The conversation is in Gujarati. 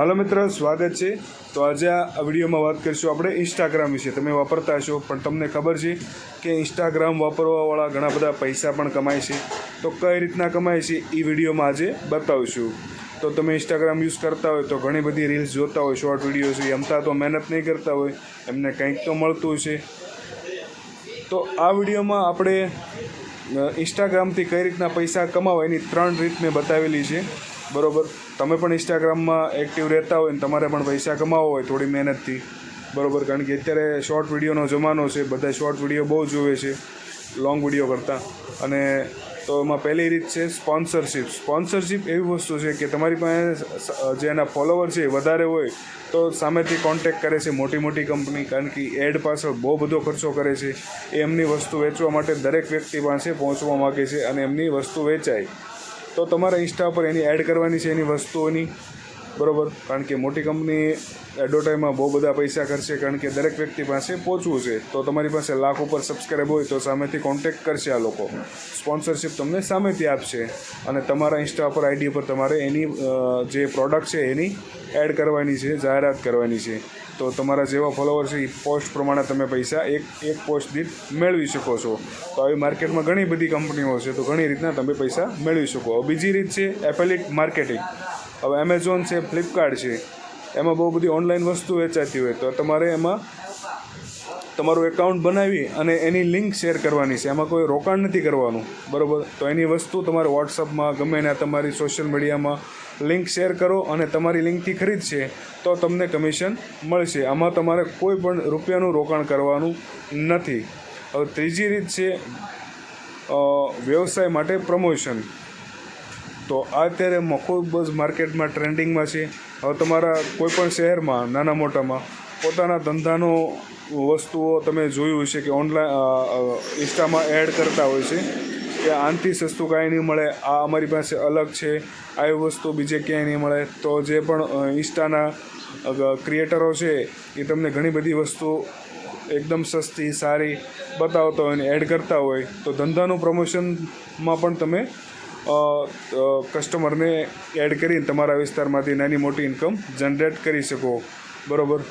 હાલો મિત્ર, સ્વાગત છે. તો આજે આ વિડીયોમાં વાત કરીશું આપણે ઇન્સ્ટાગ્રામ વિશે. તમે વાપરતા હશો, પણ તમને ખબર છે કે ઇન્સ્ટાગ્રામ વાપરવાવાળા ઘણા બધા પૈસા પણ કમાય છે. તો કઈ રીતના કમાય છે એ વિડીયોમાં આજે બતાવીશું. તો તમે ઇન્સ્ટાગ્રામ યુઝ કરતા હોય તો ઘણી બધી રીલ્સ જોતા હોય શોર્ટ વીડિયો છે એમતા તો મહેનત નહીં કરતા હોય, એમને કંઈક તો મળતું છે તો આ વિડીયોમાં આપણે ઇન્સ્ટાગ્રામથી કઈ રીતના પૈસા કમાવા એની ત્રણ રીત મેં બતાવેલી છે. બરોબર? તમે પણ ઇન્સ્ટાગ્રામમાં એક્ટિવ રહેતા હોય ને તમારે પણ પૈસા કમાવો હોય થોડી મહેનતથી. બરોબર? કારણ કે અત્યારે શોર્ટ વિડીયોનો જમાનો છે બધા શોર્ટ વીડિયો બહુ જોવે છે લોંગ વીડિયો કરતાં. અને તો એમાં પહેલી રીત છે સ્પોન્સરશિપ સ્પોન્સરશિપ એવી વસ્તુ છે કે તમારી પાસે જે એના ફોલોવર છે વધારે હોય, તો સામેથી કોન્ટેક્ટ કરે છે મોટી મોટી કંપની કારણ કે એડ પાછળ બહુ બધો ખર્ચો કરે છે. એ એમની વસ્તુ વેચવા માટે દરેક વ્યક્તિ પાસે પહોંચવા માગે છે અને એમની વસ્તુ વેચાય. તો તમારા ઇન્સ્ટા પર એની એડ કરવાની છે એની વસ્તુઓની. બરોબર? કારણ કે મોટી કંપની એડવર્ટાઈઝમાં બહુ બધા પૈસા કરશે કારણ કે દરેક વ્યક્તિ પાસે પહોંચવું છે. તો તમારી પાસે લાખ ઉપર સબસ્ક્રાઈબ હોય તો સામેથી કોન્ટેક્ટ કરશે આ લોકો. સ્પોન્સરશિપ તમને સામેથી આપશે. અને તમારા ઇન્સ્ટા પર આઈડી પર તમારે એની જે પ્રોડક્ટ છે એની એડ કરવાની છે, જાહેરાત કરવાની છે. તો તમારા જેવા ફોલોવર છે, એ પોસ્ટ પ્રમાણે તમે પૈસા એક એક પોસ્ટ દીઠ મેળવી શકો છો. તો આવી માર્કેટમાં ઘણી બધી કંપનીઓ છે, તો ઘણી રીતના તમે પૈસા મેળવી શકો. બીજી રીત છે એપેલિટ માર્કેટિંગ હવે એમેઝોન છે ફ્લિપકાર્ટ છે, એમાં બહુ બધી ઓનલાઈન વસ્તુ વેચાતી હોય તો તમારે એમાં તમારું એકાઉન્ટ બનાવી અને એની લિંક શેર કરવાની છે. એમાં કોઈ રોકાણ નથી કરવાનું. બરાબર? તો એની વસ્તુ તમારે વોટ્સઅપમાં ગમે ને તમારી સોશિયલ મીડિયામાં લિંક શેર કરો અને તમારી લિંકથી ખરીદશે તો તમને કમિશન મળશે. આમાં તમારે કોઈ પણ રૂપિયાનું રોકાણ કરવાનું નથી. હવે ત્રીજી રીત છે વ્યવસાય માટે પ્રમોશન તો અત્યારે મ- ખૂબ જ માર્કેટમાં ટ્રેન્ડિંગમાં છે. હવે તમારા કોઈ પણ શહેરમાં, નાના મોટામાં, પોતાના ધંધાનો વસ્તુઓ તમે જોયું હશે કે ઓનલાઈન ઇન્સ્ટામાં એડ કરતા હોય છે કે આનથી સસ્તું કાંઈ નહીં મળે, આ અમારી પાસે અલગ છે, આવી વસ્તુ બીજે ક્યાંય નહીં મળે. તો જે પણ ઇન્સ્ટાના ક્રિએટરો છે, એ તમને ઘણી બધી વસ્તુ એકદમ સસ્તી, સારી બતાવતા હોય ને એડ કરતા હોય. તો ધંધાનું પ્રમોશનમાં પણ તમે કસ્ટમરને એડ કરીને તમારા વિસ્તારમાંથી નાની મોટી ઇન્કમ જનરેટ કરી શકો. બરોબર?